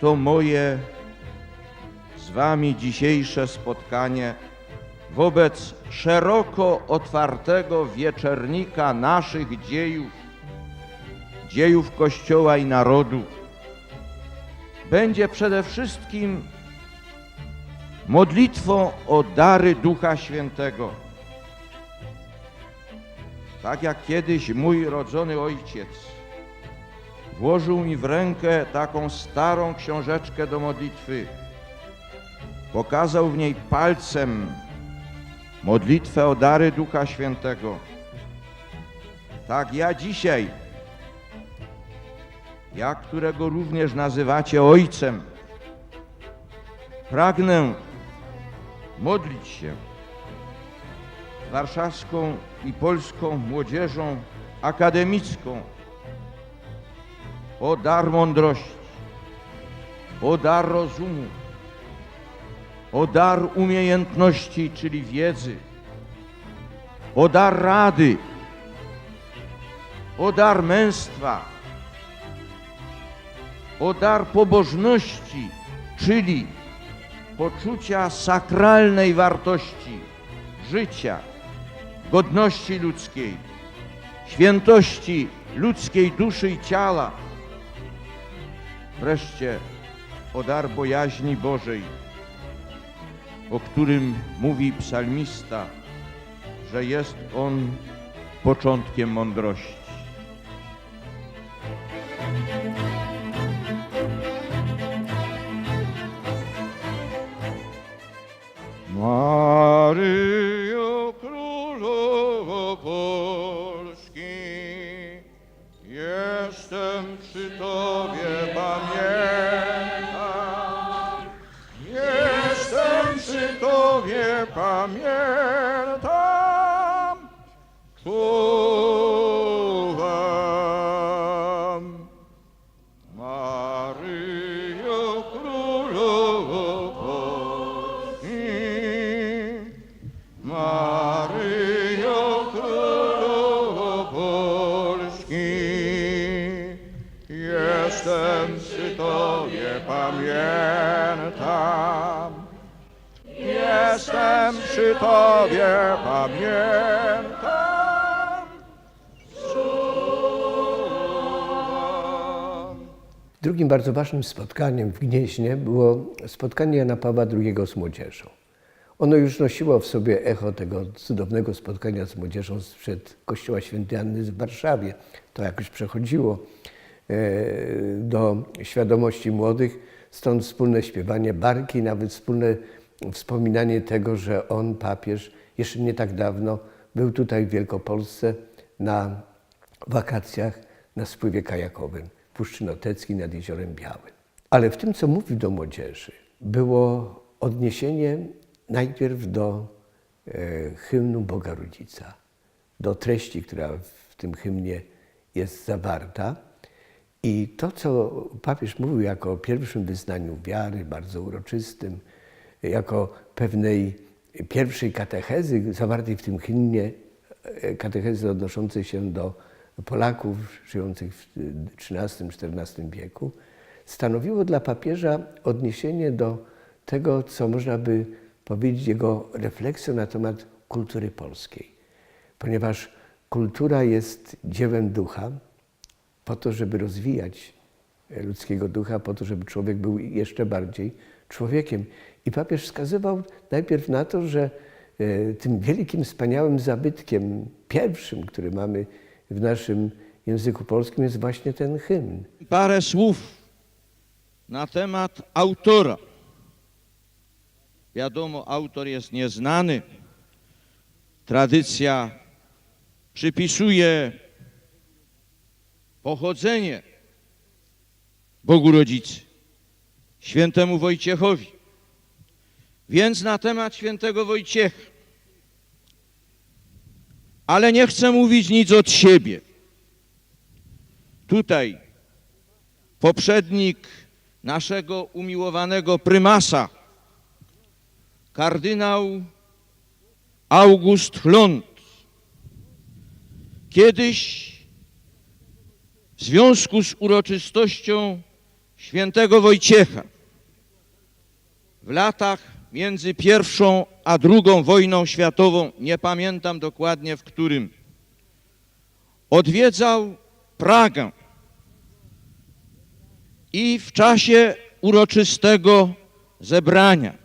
to moje z Wami dzisiejsze spotkanie wobec szeroko otwartego wieczernika naszych dziejów, dziejów Kościoła i narodu, będzie przede wszystkim modlitwą o dary Ducha Świętego. Tak jak kiedyś mój rodzony ojciec włożył mi w rękę taką starą książeczkę do modlitwy. Pokazał w niej palcem modlitwę o dary Ducha Świętego. Tak ja dzisiaj, ja, którego również nazywacie Ojcem, pragnę modlić się warszawską i polską młodzieżą akademicką o dar mądrości, o dar rozumu, o dar umiejętności, czyli wiedzy, o dar rady, o dar męstwa, o dar pobożności, czyli poczucia sakralnej wartości życia, godności ludzkiej, świętości ludzkiej duszy i ciała. Wreszcie o dar bojaźni Bożej, o którym mówi psalmista, że jest on początkiem mądrości. Maryjo jestem przy Tobie, pamiętam. Jestem przy Tobie, pamiętam. Czuwam. Drugim bardzo ważnym spotkaniem w Gnieźnie było spotkanie Jana Pawła II z młodzieżą. Ono już nosiło w sobie echo tego cudownego spotkania z młodzieżą sprzed Kościoła Świętej Anny w Warszawie. To jakoś przechodziło do świadomości młodych, stąd wspólne śpiewanie barki, nawet wspólne wspominanie tego, że on, papież, jeszcze nie tak dawno był tutaj w Wielkopolsce na wakacjach na spływie kajakowym Puszczy Noteckiej nad Jeziorem Białym. Ale w tym, co mówił do młodzieży, było odniesienie najpierw do e, hymnu Boga Rodzica, do treści, która w tym hymnie jest zawarta. I to, co papież mówił jako o pierwszym wyznaniu wiary, bardzo uroczystym, jako pewnej pierwszej katechezy zawartej w tym hymnie, e, katechezy odnoszącej się do Polaków żyjących w XIII-XIV wieku, stanowiło dla papieża odniesienie do tego, co można by powiedzieć, jego refleksją na temat kultury polskiej. Ponieważ kultura jest dziełem ducha, po to, żeby rozwijać ludzkiego ducha, po to, żeby człowiek był jeszcze bardziej człowiekiem. I papież wskazywał najpierw na to, że e, tym wielkim, wspaniałym zabytkiem, pierwszym, który mamy w naszym języku polskim, jest właśnie ten hymn. Parę słów na temat autora. Wiadomo, autor jest nieznany. Tradycja przypisuje pochodzenie Bogu Rodzicy, świętemu Wojciechowi. Więc na temat świętego Wojciecha. Ale nie chcę mówić nic od siebie. Tutaj poprzednik naszego umiłowanego prymasa, kardynał August Hlond, kiedyś w związku z uroczystością świętego Wojciecha w latach między pierwszą a drugą wojną światową, nie pamiętam dokładnie w którym, odwiedzał Pragę i w czasie uroczystego zebrania,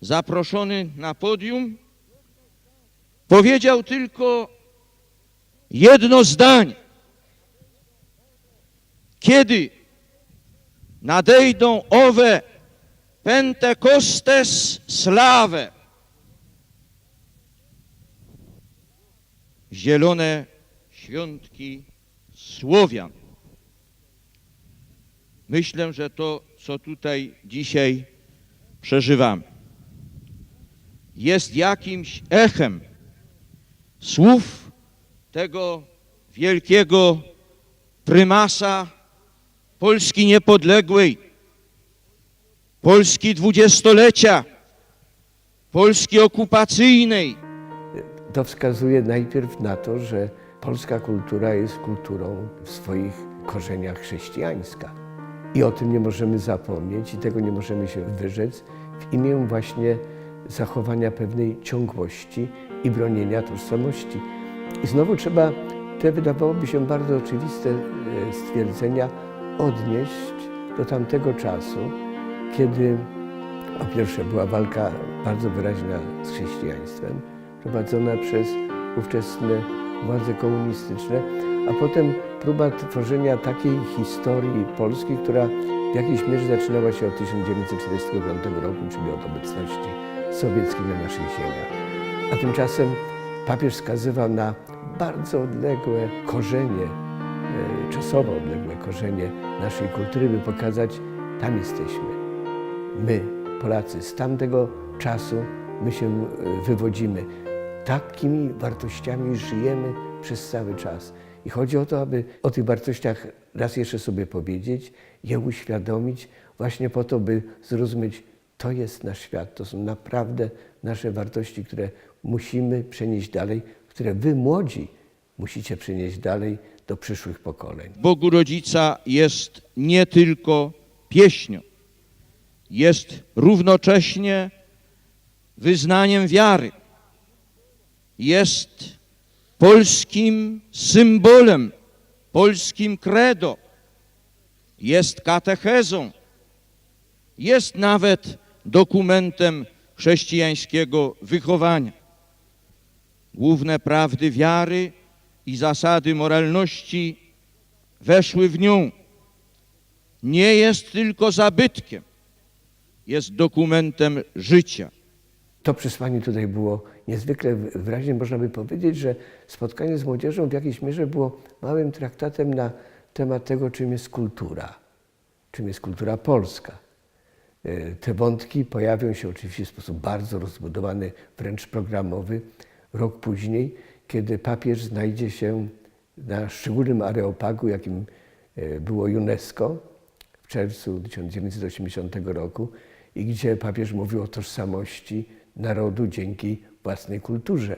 zaproszony na podium, powiedział tylko jedno zdanie. Kiedy nadejdą owe Pentekostes sławe, zielone świątki Słowian. Myślę, że to, co tutaj dzisiaj przeżywamy, jest jakimś echem słów tego wielkiego prymasa Polski niepodległej, Polski dwudziestolecia, Polski okupacyjnej. To wskazuje najpierw na to, że polska kultura jest kulturą w swoich korzeniach chrześcijańska. I o tym nie możemy zapomnieć i tego nie możemy się wyrzec w imię właśnie zachowania pewnej ciągłości i bronienia tożsamości. I znowu trzeba te wydawałoby się bardzo oczywiste e, stwierdzenia odnieść do tamtego czasu, kiedy po pierwsze była walka bardzo wyraźna z chrześcijaństwem, prowadzona przez ówczesne władze komunistyczne, a potem próba tworzenia takiej historii Polski, która w jakiejś mierze zaczynała się od 1945 roku, czyli od obecności sowieckiej na naszych ziemiach. A tymczasem papież wskazywał na bardzo odległe korzenie, czasowo odległe korzenie naszej kultury, by pokazać, tam jesteśmy. My, Polacy, z tamtego czasu my się e, wywodzimy. Takimi wartościami żyjemy przez cały czas. I chodzi o to, aby o tych wartościach raz jeszcze sobie powiedzieć, je uświadomić, właśnie po to, by zrozumieć, to jest nasz świat, to są naprawdę nasze wartości, które musimy przenieść dalej, które wy młodzi musicie przenieść dalej do przyszłych pokoleń. Bogu Rodzica jest nie tylko pieśnią, jest równocześnie wyznaniem wiary, jest polskim symbolem, polskim credo, jest katechezą, jest nawet dokumentem chrześcijańskiego wychowania. Główne prawdy wiary i zasady moralności weszły w nią. Nie jest tylko zabytkiem, jest dokumentem życia. To przesłanie tutaj było niezwykle wyraźnie. Można by powiedzieć, że spotkanie z młodzieżą w jakiejś mierze było małym traktatem na temat tego, czym jest kultura, czym jest kultura polska. E, Te wątki pojawią się oczywiście w sposób bardzo rozbudowany, wręcz programowy, rok później, kiedy papież znajdzie się na szczególnym areopagu, jakim e, było UNESCO w czerwcu 1980 roku i gdzie papież mówił o tożsamości narodu dzięki własnej kulturze.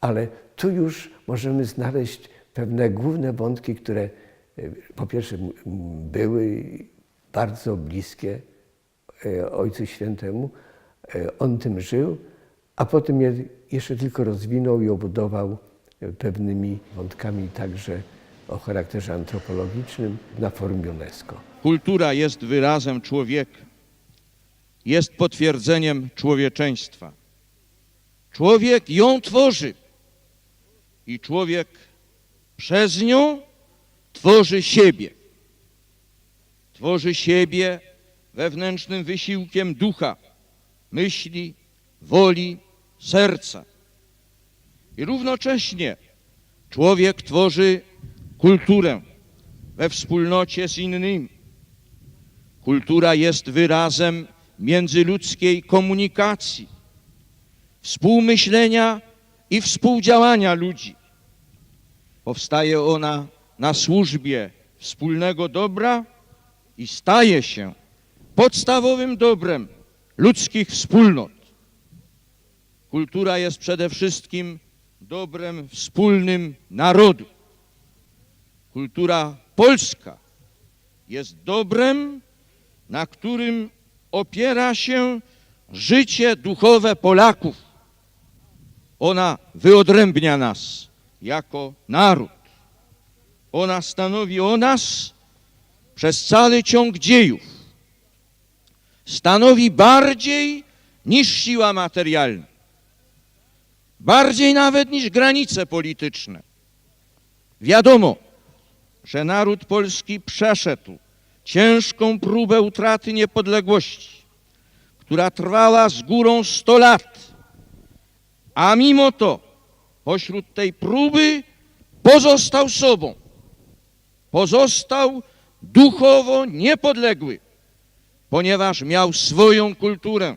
Ale tu już możemy znaleźć pewne główne wątki, które e, po pierwsze były bardzo bliskie e, Ojcu Świętemu. On tym żył, a potem je jeszcze tylko rozwinął i obudował pewnymi wątkami także o charakterze antropologicznym na forum UNESCO. Kultura jest wyrazem człowieka, jest potwierdzeniem człowieczeństwa. Człowiek ją tworzy i człowiek przez nią tworzy siebie. Tworzy siebie wewnętrznym wysiłkiem ducha, myśli, woli, serca. I równocześnie człowiek tworzy kulturę we wspólnocie z innymi. Kultura jest wyrazem międzyludzkiej komunikacji, współmyślenia i współdziałania ludzi. Powstaje ona na służbie wspólnego dobra i staje się podstawowym dobrem ludzkich wspólnot. Kultura jest przede wszystkim dobrem wspólnym narodu. Kultura polska jest dobrem, na którym opiera się życie duchowe Polaków. Ona wyodrębnia nas jako naród. Ona stanowi o nas przez cały ciąg dziejów. Stanowi bardziej niż siła materialna. Bardziej nawet niż granice polityczne. Wiadomo, że naród polski przeszedł ciężką próbę utraty niepodległości, która trwała z górą 100 lat. A mimo to pośród tej próby pozostał sobą. Pozostał duchowo niepodległy, ponieważ miał swoją kulturę.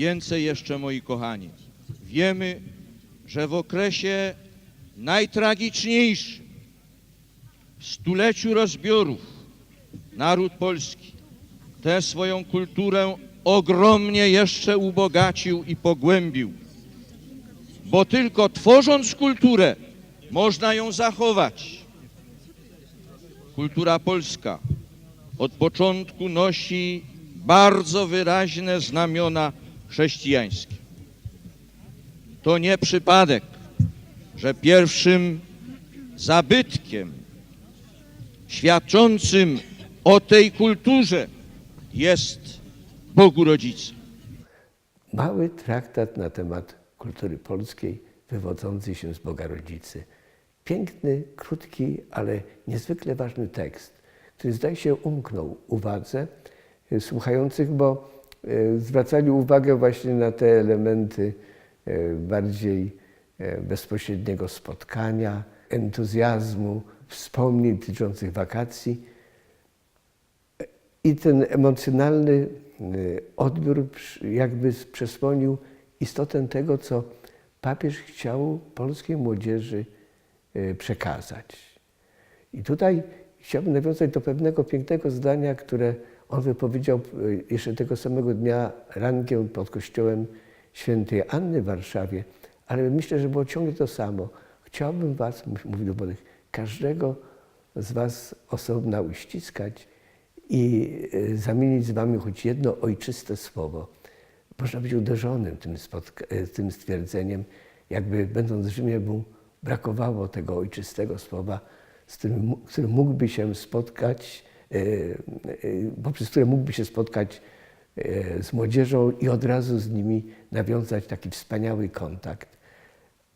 Więcej jeszcze, moi kochani. Wiemy, że w okresie najtragiczniejszym, w stuleciu rozbiorów, naród polski tę swoją kulturę ogromnie jeszcze ubogacił i pogłębił. Bo tylko tworząc kulturę, można ją zachować. Kultura polska od początku nosi bardzo wyraźne znamiona chrześcijańskie. To nie przypadek, że pierwszym zabytkiem świadczącym o tej kulturze jest Bogu Rodzice. Mały traktat na temat kultury polskiej wywodzący się z Boga Rodzicy. Piękny, krótki, ale niezwykle ważny tekst, który zdaje się umknął uwadze słuchających, bo zwracali uwagę właśnie na te elementy e, bardziej e, bezpośredniego spotkania, entuzjazmu, wspomnień dotyczących wakacji. I ten emocjonalny odbiór jakby przesłonił istotę tego, co papież chciał polskiej młodzieży przekazać. I tutaj chciałbym nawiązać do pewnego pięknego zdania, które on wypowiedział y, jeszcze tego samego dnia rankiem pod kościołem świętej Anny w Warszawie, ale myślę, że było ciągle to samo. Chciałbym was, mówi do młodych, każdego z was osobna uściskać i y, zamienić z wami choć jedno ojczyste słowo. Można być uderzonym tym, y, tym stwierdzeniem, jakby będąc w Rzymie mu brakowało tego ojczystego słowa, z którym, mógłby się spotkać, poprzez które mógłby się spotkać y, z młodzieżą i od razu z nimi nawiązać taki wspaniały kontakt.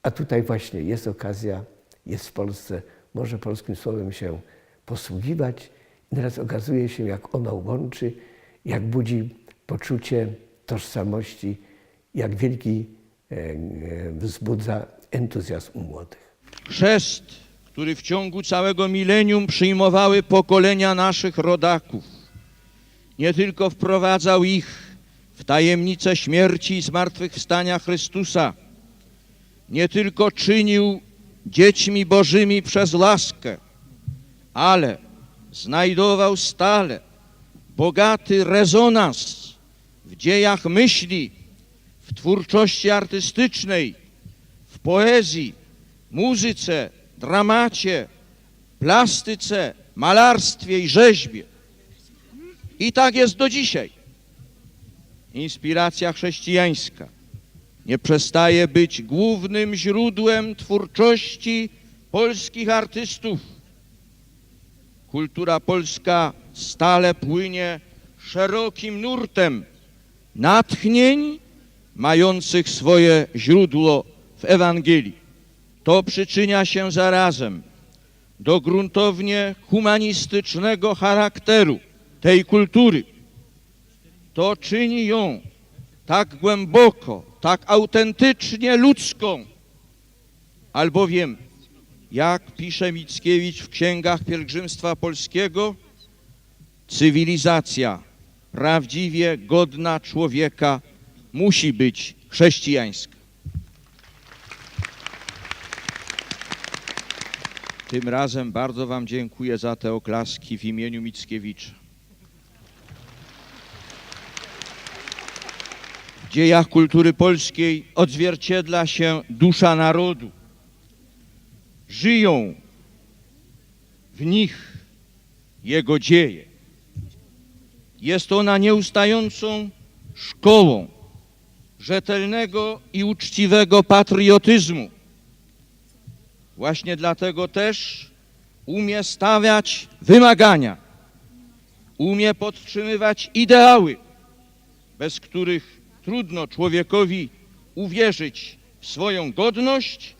A tutaj właśnie jest okazja, jest w Polsce, może polskim słowem się posługiwać. I teraz okazuje się, jak ono łączy, jak budzi poczucie tożsamości, jak wielki e, e, wzbudza entuzjazm u młodych. Chrzest, który w ciągu całego milenium przyjmowały pokolenia naszych rodaków, nie tylko wprowadzał ich w tajemnicę śmierci i zmartwychwstania Chrystusa, nie tylko czynił dziećmi bożymi przez laskę, ale znajdował stale bogaty rezonans w dziejach myśli, w twórczości artystycznej, w poezji, muzyce, dramacie, plastyce, malarstwie i rzeźbie. I tak jest do dzisiaj. inspiracja chrześcijańska nie przestaje być głównym źródłem twórczości polskich artystów. Kultura polska stale płynie szerokim nurtem natchnień mających swoje źródło w Ewangelii. To przyczynia się zarazem do gruntownie humanistycznego charakteru tej kultury. To czyni ją tak głęboko, tak autentycznie ludzką, albowiem, jak pisze Mickiewicz w księgach pielgrzymstwa polskiego, cywilizacja prawdziwie godna człowieka musi być chrześcijańska. Tym razem bardzo Wam dziękuję za te oklaski w imieniu Mickiewicza. W dziejach kultury polskiej odzwierciedla się dusza narodu. Żyją w nich jego dzieje. Jest ona nieustającą szkołą rzetelnego i uczciwego patriotyzmu. Właśnie dlatego też umie stawiać wymagania, umie podtrzymywać ideały, bez których trudno człowiekowi uwierzyć w swoją godność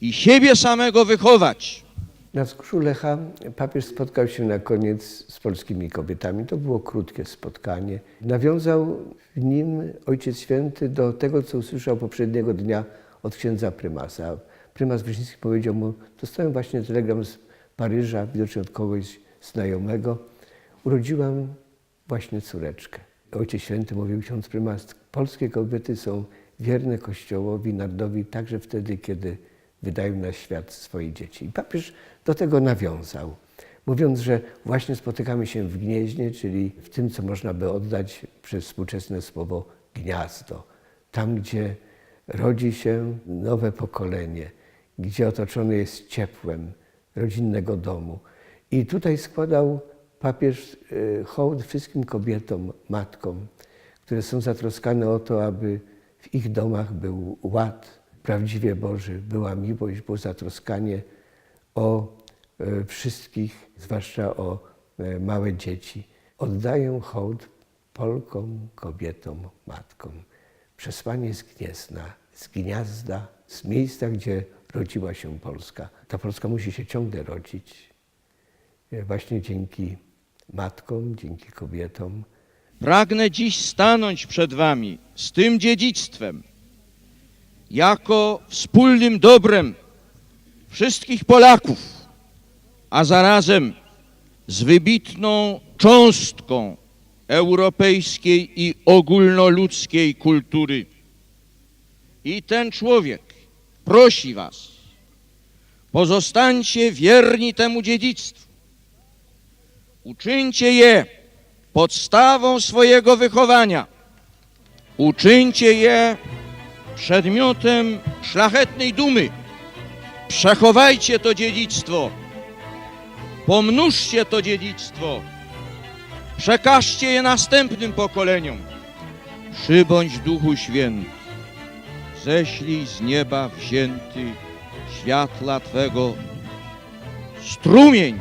i siebie samego wychować. Na wzgórzu Lecha papież spotkał się na koniec z polskimi kobietami. To było krótkie spotkanie. Nawiązał w nim Ojciec Święty do tego, co usłyszał poprzedniego dnia od księdza prymasa. Prymas Wyszyński powiedział mu, dostałem właśnie telegram z Paryża, widocznie od kogoś znajomego. Urodziłam właśnie córeczkę. Ojciec Święty mówił ksiądz prymas, polskie kobiety są wierne Kościołowi, narodowi, także wtedy, kiedy wydają na świat swoje dzieci. I papież do tego nawiązał, mówiąc, że właśnie spotykamy się w gnieźnie, czyli w tym, co można by oddać przez współczesne słowo gniazdo. Tam, gdzie rodzi się nowe pokolenie, gdzie otoczony jest ciepłem rodzinnego domu. I tutaj składał papież e, hołd wszystkim kobietom, matkom, które są zatroskane o to, aby w ich domach był ład prawdziwie Boży, była miłość, było zatroskanie o e, wszystkich, zwłaszcza o e, małe dzieci. Oddaję hołd Polkom, kobietom, matkom. Przesłanie z Gniezna, z Gniazda, z miejsca, gdzie rodziła się Polska. Ta Polska musi się ciągle rodzić. E, Właśnie dzięki matkom, dzięki kobietom. Pragnę dziś stanąć przed Wami z tym dziedzictwem, jako wspólnym dobrem wszystkich Polaków, a zarazem z wybitną cząstką europejskiej i ogólnoludzkiej kultury. I ten człowiek prosi Was, pozostańcie wierni temu dziedzictwu. Uczyńcie je podstawą swojego wychowania. Uczyńcie je przedmiotem szlachetnej dumy. Przechowajcie to dziedzictwo. Pomnóżcie to dziedzictwo. Przekażcie je następnym pokoleniom. Przybądź Duchu Święty. Ześlij z nieba wzięty światła Twego strumień.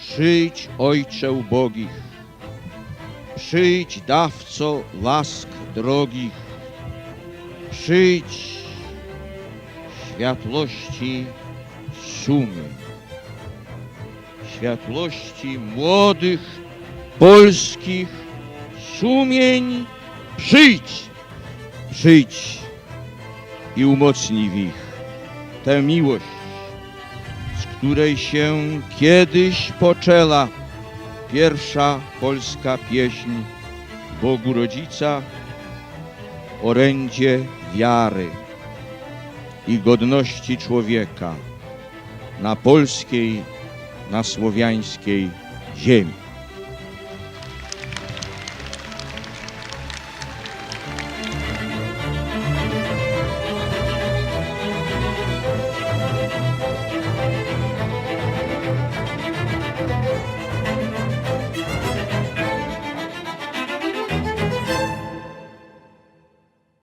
Przyjdź, Ojcze ubogich. Przyjdź, dawco łask drogich. Przyjdź, światłości sumy. Światłości młodych, polskich sumień. Przyjdź, przyjdź i umocnij w ich tę miłość, z której się kiedyś poczęła pierwsza polska pieśń Bogu Rodzica, orędzie wiary i godności człowieka na polskiej, na słowiańskiej ziemi.